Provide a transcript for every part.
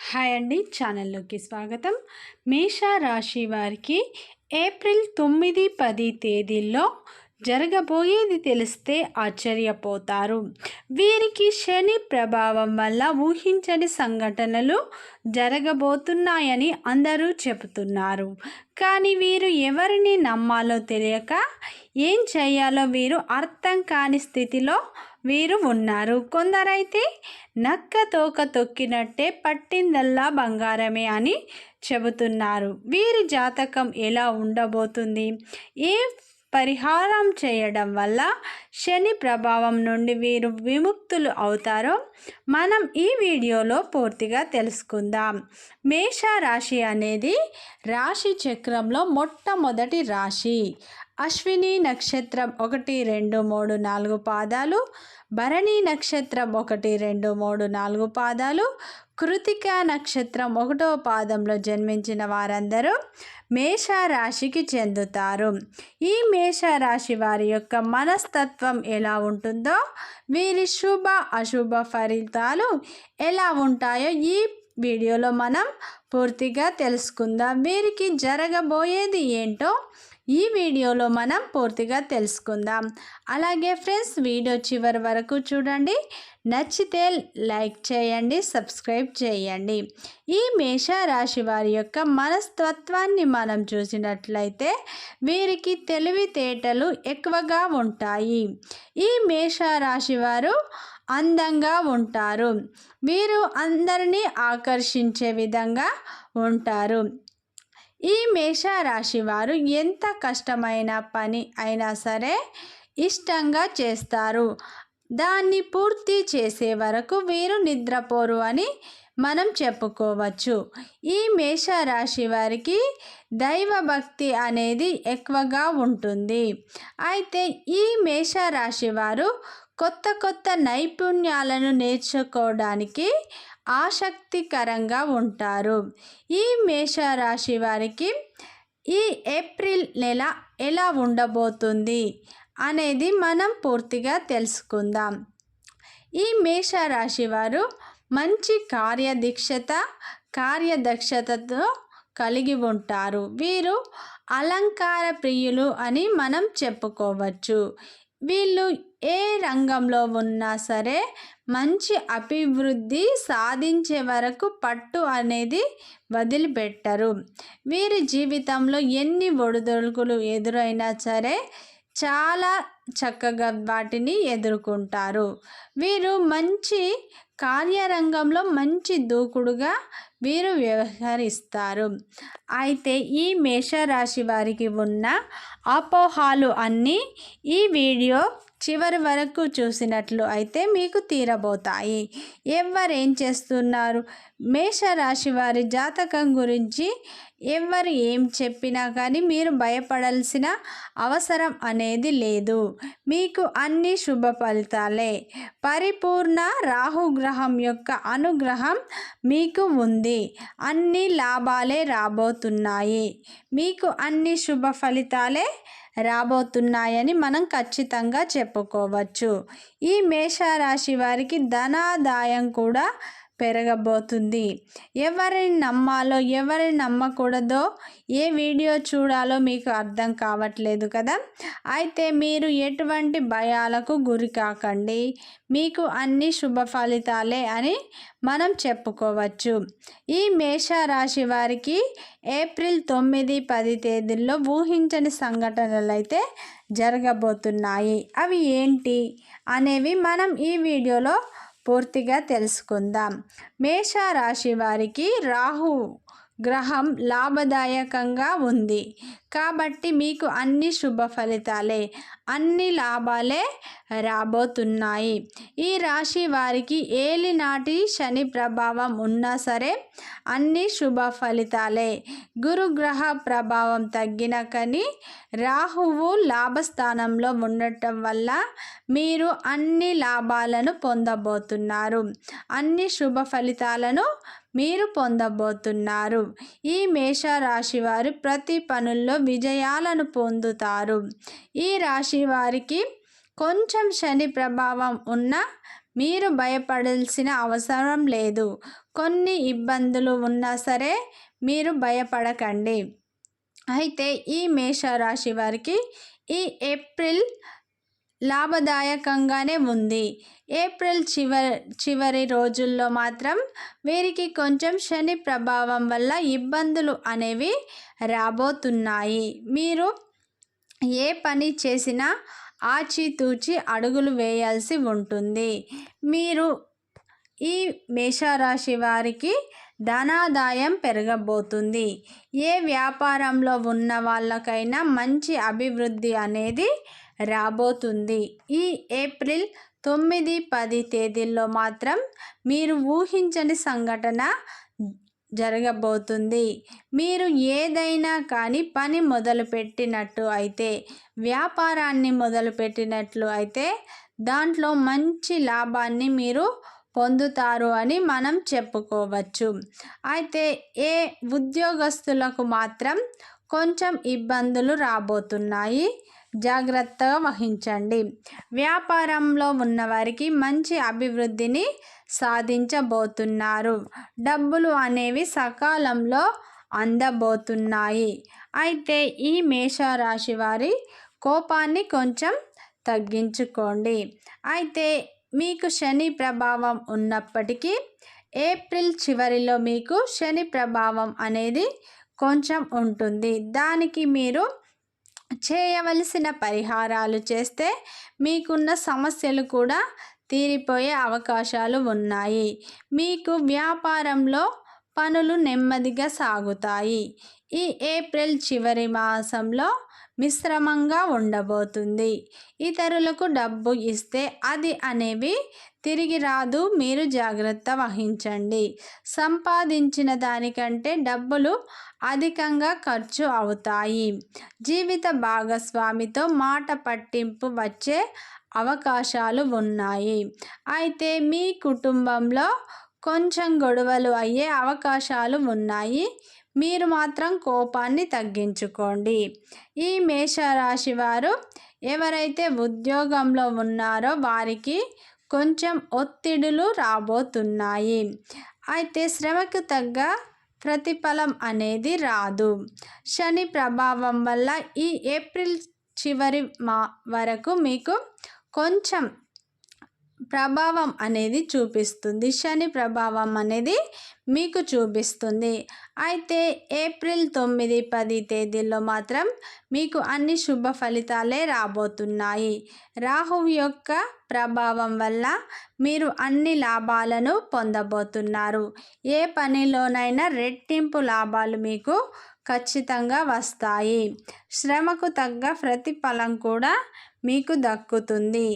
Hi అండి ఛానల్లోకి స్వాగతం. మేష రాశి వారికి ఏప్రిల్ తొమ్మిది పది తేదీల్లో జరగబోయేది తెలిస్తే ఆశ్చర్యపోతారు. వీరికి శని ప్రభావం వల్ల ఊహించని సంఘటనలు జరగబోతున్నాయని అందరూ చెబుతున్నారు. కానీ వీరు ఎవరిని నమ్మాలో తెలియక ఏం చేయాలో వీరు అర్థం కాని స్థితిలో వీరు ఉన్నారు. కొందరైతే నక్క తోక తొక్కినట్టే పట్టిందల్లా బంగారమే అని చెబుతున్నారు. వీరి జాతకం ఎలా ఉండబోతుంది? ఏ పరిహారం చేయడం వల్ల శని ప్రభావం నుండి వీరు విముక్తులు అవుతారో మనం ఈ వీడియోలో పూర్తిగా తెలుసుకుందాం. మేష రాశి అనేది రాశి చక్రంలో మొట్టమొదటి రాశి. అశ్విని నక్షత్రం ఒకటి రెండు మూడు నాలుగు పాదాలు. భరణి నక్షత్రం ఒకటి రెండు మూడు నాలుగు పాదాలు. కృతిక నక్షత్రం ఒకటో పాదంలో జన్మించిన వారందరూ మేషరాశికి చెందుతారు. ఈ మేషరాశి వారి యొక్క మనస్తత్వం ఎలా ఉంటుందో వీరి శుభ అశుభ ఫలితాలు ఎలా ఉంటాయో ఈ వీడియోలో మనం పూర్తిగా తెలుసుకుందాం. వీరికి జరగబోయేది ఏంటో ఈ వీడియోలో మనం పూర్తిగా తెలుసుకుందాం. అలాగే ఫ్రెండ్స్ వీడియో చివరి వరకు చూడండి. నచ్చితే లైక్ చేయండి సబ్స్క్రైబ్ చేయండి. ఈ మేషరాశి వారి యొక్క మనస్తత్వాన్ని మనం చూసినట్లయితే వీరికి తెలివితేటలు ఎక్కువగా ఉంటాయి. ఈ మేషరాశి వారు అందంగా ఉంటారు. వీరు అందరినీ ఆకర్షించే విధంగా ఉంటారు. ఈ మేషరాశి వారు ఎంత కష్టమైన పని అయినా సరే ఇష్టంగా చేస్తారు. దాన్ని పూర్తి చేసే వరకు వీరు నిద్రపోరు అని మనం చెప్పుకోవచ్చు. ఈ మేషరాశి వారికి దైవభక్తి అనేది ఎక్కువగా ఉంటుంది. అయితే ఈ మేషరాశి వారు కొత్త కొత్త నైపుణ్యాలను నేర్చుకోవడానికి ఆసక్తికరంగా ఉంటారు. ఈ మేషరాశి వారికి ఈ ఏప్రిల్ నెల ఎలా ఉండబోతుంది అనేది మనం పూర్తిగా తెలుసుకుందాం. ఈ మేషరాశి వారు మంచి కార్యదీక్షత కార్యదక్షతతో కలిగి ఉంటారు. వీరు అలంకార ప్రియులు అని మనం చెప్పుకోవచ్చు. వీళ్ళు ఏ రంగంలో ఉన్నా సరే మంచి అభివృద్ధి సాధించే వరకు పట్టు అనేది వదిలిపెట్టరు. వీరి జీవితంలో ఎన్ని ఒడిదొడుకులు ఎదురైనా సరే చాలా చక్కగా వాటిని ఎదుర్కొంటారు. వీరు మంచి కార్యరంగంలో మంచి దూకుడుగా వీరు వ్యవహరిస్తారు. అయితే ఈ మేషరాశి వారికి ఉన్న అపోహాలు అన్నీ ఈ వీడియో చివరి వరకు చూసినట్లు అయితే మీకు తీరబోతాయి. ఎవరేం చేస్తున్నారు? మేషరాశి వారి జాతకం గురించి ఎవరు ఏం చెప్పినా కానీ మీరు భయపడాల్సిన అవసరం అనేది లేదు. మీకు అన్ని శుభ ఫలితాలే. పరిపూర్ణ రాహుగ్రహం యొక్క అనుగ్రహం మీకు ఉంది. అన్ని లాభాలే రాబోతున్నాయి. మీకు అన్ని శుభ ఫలితాలే రాబోతున్నాయని మనం ఖచ్చితంగా చెప్పుకోవచ్చు. ఈ మేషరాశి వారికి ధనాదాయం కూడా పెరగబోతుంది. ఎవరిని నమ్మాలో ఎవరిని నమ్మకూడదో ఏ వీడియో చూడాలో మీకు అర్థం కావట్లేదు కదా? అయితే మీరు ఎటువంటి భయాలకు గురి కాకండి. మీకు అన్ని శుభ ఫలితాలే అని మనం చెప్పుకోవచ్చు. ఈ మేషరాశి వారికి ఏప్రిల్ తొమ్మిది పది తేదీల్లో ఊహించని సంఘటనలు అయితే జరగబోతున్నాయి. అవి ఏంటి అనేవి మనం ఈ వీడియోలో పూర్తిగా తెలుసుకుందాం. మేషరాశి వారికి రాహు గ్రహం లాభదాయకంగా ఉంది. కాబట్టి మీకు అన్ని శుభ ఫలితాలే. అన్ని లాభాలే రాబోతున్నాయి. ఈ రాశి వారికి ఏలినాటి శని ప్రభావం ఉన్నా సరే అన్ని శుభ ఫలితాలే. గురుగ్రహ ప్రభావం తగ్గిన కానీ రాహువు లాభస్థానంలో ఉండటం వల్ల మీరు అన్ని లాభాలను పొందబోతున్నారు. అన్ని శుభ ఫలితాలను మీరు పొందబోతున్నారు. ఈ మేషరాశి వారు ప్రతి పనుల్లో విజయాలను పొందుతారు. ఈ రాశి వారికి కొంచెం శని ప్రభావం ఉన్న మీరు భయపడాల్సిన అవసరం లేదు. కొన్ని ఇబ్బందులు ఉన్నా సరే మీరు భయపడకండి. అయితే ఈ మేషరాశి వారికి ఈ ఏప్రిల్ లాభదాయకంగానే ఉంది. ఏప్రిల్ చివరి చివరి రోజుల్లో మాత్రం వీరికి కొంచెం శని ప్రభావం వల్ల ఇబ్బందులు అనేవి రాబోతున్నాయి. మీరు ఏ పని చేసినా ఆచితూచి అడుగులు వేయాల్సి ఉంటుంది. మీరు ఈ మేషరాశి వారికి ధనాదాయం పెరగబోతుంది. ఏ వ్యాపారంలో ఉన్న వాళ్ళకైనా మంచి అభివృద్ధి అనేది రాబోతుంది. ఈ ఏప్రిల్ తొమ్మిది పది తేదీల్లో మాత్రం మీరు ఊహించని సంఘటన జరగబోతుంది. మీరు ఏదైనా కానీ పని మొదలుపెట్టినట్టు అయితే వ్యాపారాన్ని మొదలుపెట్టినట్లు అయితే దాంట్లో మంచి లాభాన్ని మీరు పొందుతారు అని మనం చెప్పుకోవచ్చు. అయితే ఏ ఉద్యోగస్తులకు మాత్రం కొంచెం ఇబ్బందులు రాబోతున్నాయి? జాగ్రత్తగా వహించండి. వ్యాపారంలో ఉన్నవారికి మంచి అభివృద్ధిని సాధించబోతున్నారు. డబ్బులు అనేవి సకాలంలో అందబోతున్నాయి. అయితే ఈ మేషరాశి వారి కోపాన్ని కొంచెం తగ్గించుకోండి. అయితే మీకు శని ప్రభావం ఉన్నప్పటికీ ఏప్రిల్ చివరిలో మీకు శని ప్రభావం అనేది కొంచెం ఉంటుంది. దానికి మీరు చేయవలసిన పరిహారాలు చేస్తే మీకున్న సమస్యలు కూడా తీరిపోయే అవకాశాలు ఉన్నాయి. మీకు వ్యాపారంలో పనులు నెమ్మదిగా సాగుతాయి. ఈ ఏప్రిల్ చివరి మాసంలో మిశ్రమంగా ఉండబోతుంది. ఇతరులకు డబ్బు ఇస్తే అది అనేవి తిరిగి రాదు. మీరు జాగ్రత్త వహించండి. సంపాదించిన దానికంటే డబ్బులు అధికంగా ఖర్చు అవుతాయి. జీవిత భాగస్వామితో మాట పట్టింపు వచ్చే అవకాశాలు ఉన్నాయి. అయితే మీ కుటుంబంలో కొంచెం గొడవలు అయ్యే అవకాశాలు ఉన్నాయి. మీరు మాత్రం కోపాన్ని తగ్గించుకోండి. ఈ మేషరాశి వారు ఎవరైతే ఉద్యోగంలో ఉన్నారో వారికి కొంచెం ఒత్తిడులు రాబోతున్నాయి. అయితే శ్రమకు తగ్గ ప్రతిఫలం అనేది రాదు. శని ప్రభావం వల్ల ఈ ఏప్రిల్ చివరి మా వరకు మీకు కొంచెం ప్రభావం అనేది చూపిస్తుంది. శని ప్రభావం అనేది మీకు చూపిస్తుంది. అయితే ఏప్రిల్ తొమ్మిది పది తేదీల్లో మాత్రం మీకు అన్ని శుభ ఫలితాలే రాబోతున్నాయి. రాహువు యొక్క ప్రభావం వల్ల మీరు అన్ని లాభాలను పొందబోతున్నారు. ఏ పనిలోనైనా రెట్టింపు లాభాలు మీకు ఖచ్చితంగా వస్తాయి. శ్రమకు తగ్గ ప్రతిఫలం కూడా మీకు దక్కుతుంది.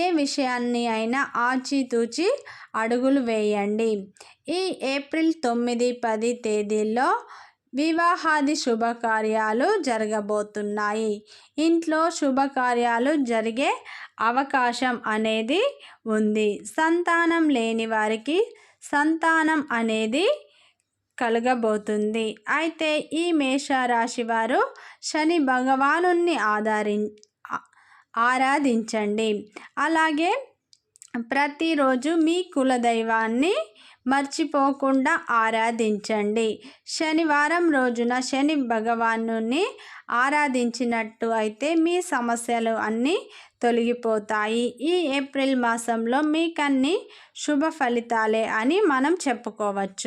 ఏ విషయాన్ని అయినా ఆచితూచి అడుగులు వేయండి. ఈ ఏప్రిల్ తొమ్మిది పది తేదీల్లో వివాహాది శుభకార్యాలు జరగబోతున్నాయి. ఇంట్లో శుభకార్యాలు జరిగే అవకాశం అనేది ఉంది. సంతానం లేని వారికి సంతానం అనేది కలగబోతుంది. అయితే ఈ మేషరాశి వారు శని భగవాను ఆధారి ఆరాధించండి. అలాగే ప్రతిరోజు మీ కులదైవాన్ని మర్చిపోకుండా ఆరాధించండి. శనివారం రోజున శని భగవాను ఆరాధించినట్టు అయితే మీ సమస్యలు అన్నీ తొలగిపోతాయి. ఈ ఏప్రిల్ మాసంలో మీకన్నీ శుభ ఫలితాలే అని మనం చెప్పుకోవచ్చు.